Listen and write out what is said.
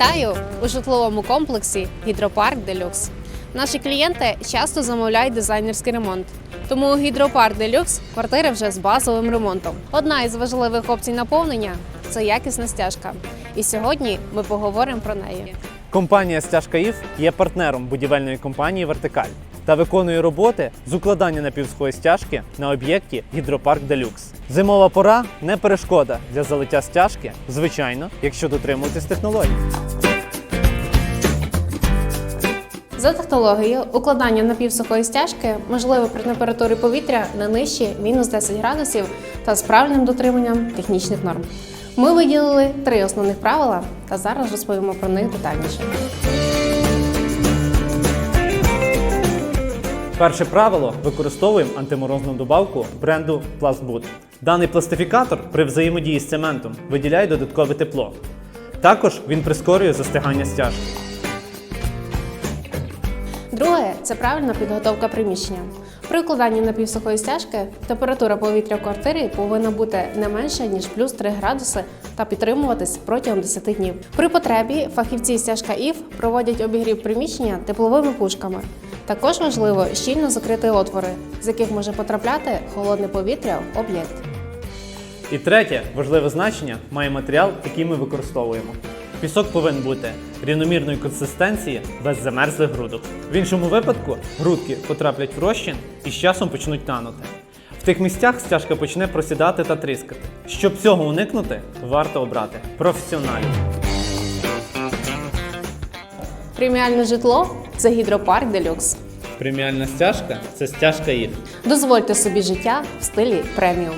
Вітаю у житловому комплексі Гідропарк Делюкс. Наші клієнти часто замовляють дизайнерський ремонт. Тому у Гідропарк Делюкс квартири вже з базовим ремонтом. Одна із важливих опцій наповнення це якісна стяжка. І сьогодні ми поговоримо про неї. Компанія Стяжка ІФ є партнером будівельної компанії Вертикаль та виконує роботи з укладання напівсухої стяжки на об'єкті Гідропарк Делюкс. Зимова пора не перешкода для залиття стяжки, звичайно, якщо дотримуватись технологій. За технологією, укладання напівсухої стяжки можливе при температурі повітря не нижче мінус 10 градусів та з правильним дотриманням технічних норм. Ми виділили три основних правила та зараз розповімо про них детальніше. Перше правило використовуємо антиморозну добавку бренду Plastboot. Даний пластифікатор при взаємодії з цементом виділяє додаткове тепло. Також він прискорює застигання стяжки. Друге це правильна підготовка приміщення. При укладанні напівсухої стяжки температура повітря в квартирі повинна бути не менше ніж плюс 3 градуси та підтримуватись протягом 10 днів. При потребі фахівці стяжка ІФ проводять обігрів приміщення тепловими пушками. Також важливо щільно закрити отвори, з яких може потрапляти холодне повітря в об'єкт. І третє важливе значення має матеріал, який ми використовуємо. Пісок повинен бути рівномірної консистенції без замерзлих грудок. В іншому випадку грудки потраплять в розчин і з часом почнуть танути. В тих місцях стяжка почне просідати та тріскати. Щоб цього уникнути, варто обрати професіоналів. Преміальне житло це гідропарк Делюкс. Преміальна стяжка це стяжка їх. Дозвольте собі життя в стилі преміум.